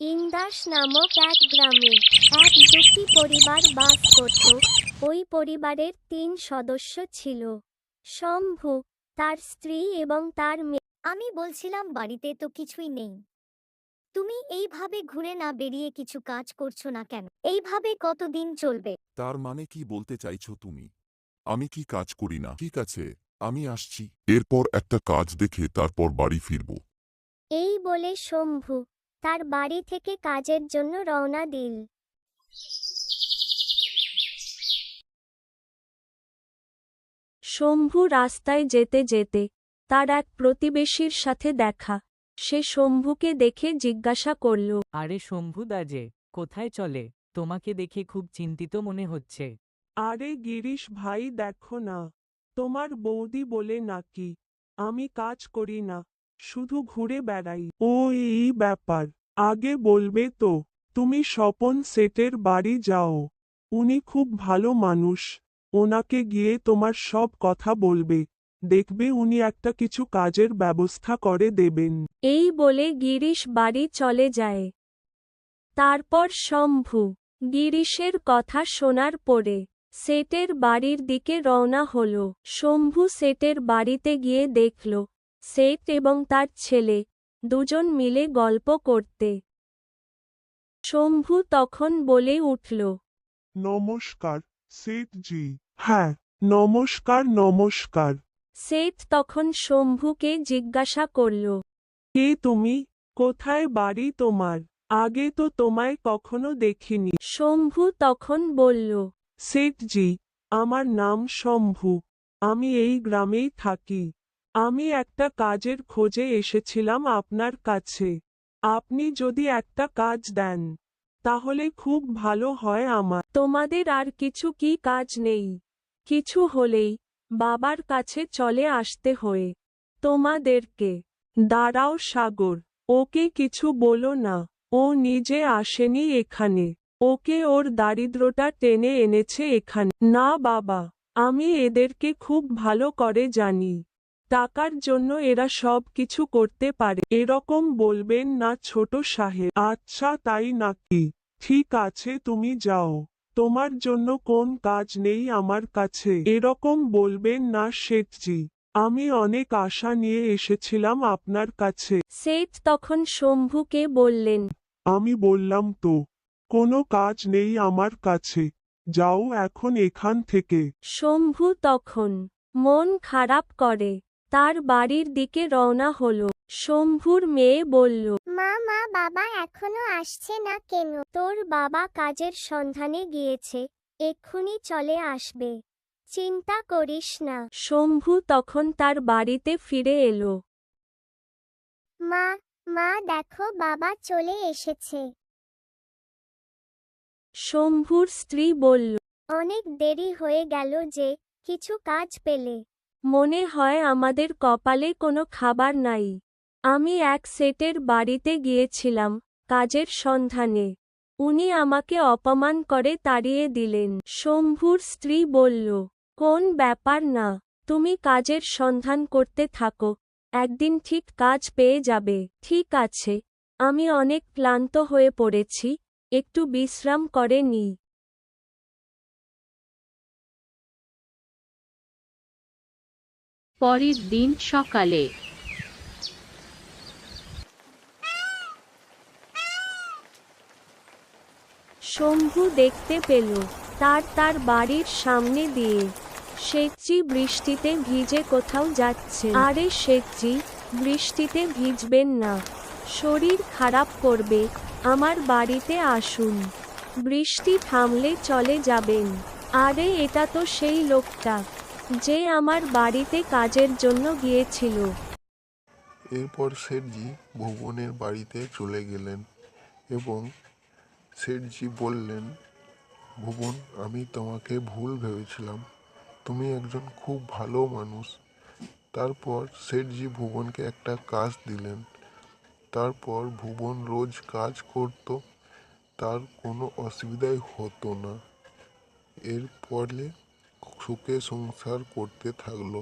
ইন্দাস নামক এক গ্রামে এক দুঃখী পরিবার বাস করত। ওই পরিবারের তিন সদস্য ছিল। শম্ভু তার স্ত্রী এবং তার মেয়ে। আমি বলছিলাম বাড়িতে তো কিছুই নেই। তুমি এইভাবে ঘুরে না বেরিয়ে কিছু কাজ করছ না কেন? এইভাবে কতদিন চলবে? তার মানে কি বলতে চাইছো তুমি? আমি কি কাজ করি না? ঠিক আছে আমি আসছি। এরপর একটা কাজ দেখে তারপর বাড়ি ফিরব। এই বলে শম্ভু তার বাড়ি থেকে কাজের জন্য রওনা দিল। শম্ভু রাস্তায় যেতে যেতে তার এক প্রতিবেশীর সাথে দেখা। সে শম্ভুকে দেখে জিজ্ঞাসা করল আরে শম্ভুদা যে কোথায় চলে? তোমাকে দেখে খুব চিন্তিত মনে হচ্ছে। আরে গিরিশ ভাই দেখো না তোমার বৌদি বলে নাকি আমি কাজ করি না শুধু ঘুরে বেড়াই। ও এই ব্যাপার। আগে বলবে তো, তুমি স্বপন সেটের বাড়ি যাও। উনি খুব ভালো মানুষ। ওনাকে গিয়ে তোমার সব কথা বলবে। দেখবে উনি একটা কিছু কাজের ব্যবস্থা করে দেবেন। এই বলে গিরিশ বাড়ি চলে যায়। তারপর শম্ভু, গিরিশের কথা শোনার পরে সেটের বাড়ির দিকে রওনা হল। শম্ভু সেটের বাড়িতে গিয়ে দেখল, সেট এবং তার ছেলে দুজন মিলে গল্প করতে। শম্ভু তখন বলে উঠল নমস্কার সেটজি হ্যাঁ নমস্কার নমস্কার। সেট তখন শম্ভুকে জিজ্ঞাসা করল কে তুমি? কোথায় বাড়ি তোমার? আগে তো তোমায় কখনো দেখিনি। শম্ভু তখন বলল সেটজি আমার নাম শম্ভু। আমি এই গ্রামেই থাকি। আমি একটা কাজের খোঁজে এসেছিলাম আপনার কাছে। আপনি যদি একটা কাজ দেন, তাহলে খুব ভালো হয় আমার। তোমাদের আর কিছু কি কাজ নেই? কিছু হলেই বাবার কাছে চলে আসতে হয়ে। তোমাদেরকে, দাঁড়াও সাগর, ওকে কিছু বলো না। ও নিজে আসেনি এখানে। ওকে ওর দারিদ্রটা টেনে এনেছে এখানে। না বাবা, আমি এদেরকে খুব ভালো করে জানি। টাকার জন্য এরা সব কিছু করতে পারে। এরকম বলবেন না ছোট সাহেব। আচ্ছা তাই নাকি? ঠিক আছে তুমি যাও। তোমার জন্য কোন কাজ নেই আমার কাছে। এরকম বলবেন না শেঠজি। আমি অনেক আশা নিয়ে এসেছিলাম আপনার কাছে। সেট তখন শম্ভুকে বললেন আমি বললাম তো কোনো কাজ নেই আমার কাছে। যাও এখন এখান থেকে। শম্ভু তখন মন খারাপ করে। তার বাড়ির দিকে রওনা হল। শম্ভুর মেয়ে বলল মা মা বাবা এখনও আসছে না কেন? তোর বাবা কাজের সন্ধানে গিয়েছে এক্ষুনি চলে আসবে। চিন্তা করিস না। শম্ভু তখন তার বাড়িতে ফিরে এলো। মা মা দেখো বাবা চলে এসেছে। শম্ভুর স্ত্রী বলল অনেক দেরি হয়ে গেল যে কিছু কাজ পেলে। মনে হয় আমাদের কপালে কোনো খাবার নাই। আমি এক সেটের বাড়িতে গিয়েছিলাম, কাজের সন্ধানে। উনি আমাকে অপমান করে তাড়িয়ে দিলেন। শম্ভুর স্ত্রী বলল, কোন ব্যাপার না, তুমি কাজের সন্ধান করতে থাকো, একদিন ঠিক কাজ পেয়ে যাবে। ঠিক আছে, আমি অনেক ক্লান্ত হয়ে পড়েছি, একটু বিশ্রাম করে নিই। পরের দিন সকালে। শম্ভু দেখতে পেল, তার তার বাড়ির সামনে দিয়ে। শেখজি বৃষ্টিতে ভিজে কোথাও যাচ্ছে। আরে শেখজি বৃষ্টিতে ভিজবেন না। শরীর খারাপ করবে, আমার বাড়িতে আসুন। বৃষ্টি থামলে চলে যাবেন। আরে এটা তো সেই লোকটা। যে আমার বাড়িতে কাজের জন্য গিয়েছিল। এরপর শেঠজি ভুবনের বাড়িতে চলে গেলেন এবং শেঠজি বললেন, ভুবন, আমি তোমাকে ভুল ভেবেছিলাম। তুমি একজন খুব ভালো মানুষ। তারপর শেঠজি ভুবনকে একটা কাজ দিলেন। তারপর ভুবন রোজ কাজ করত, তার কোনো অসুবিধাই হতো না। এর সুখে সংসার করতে থাকল।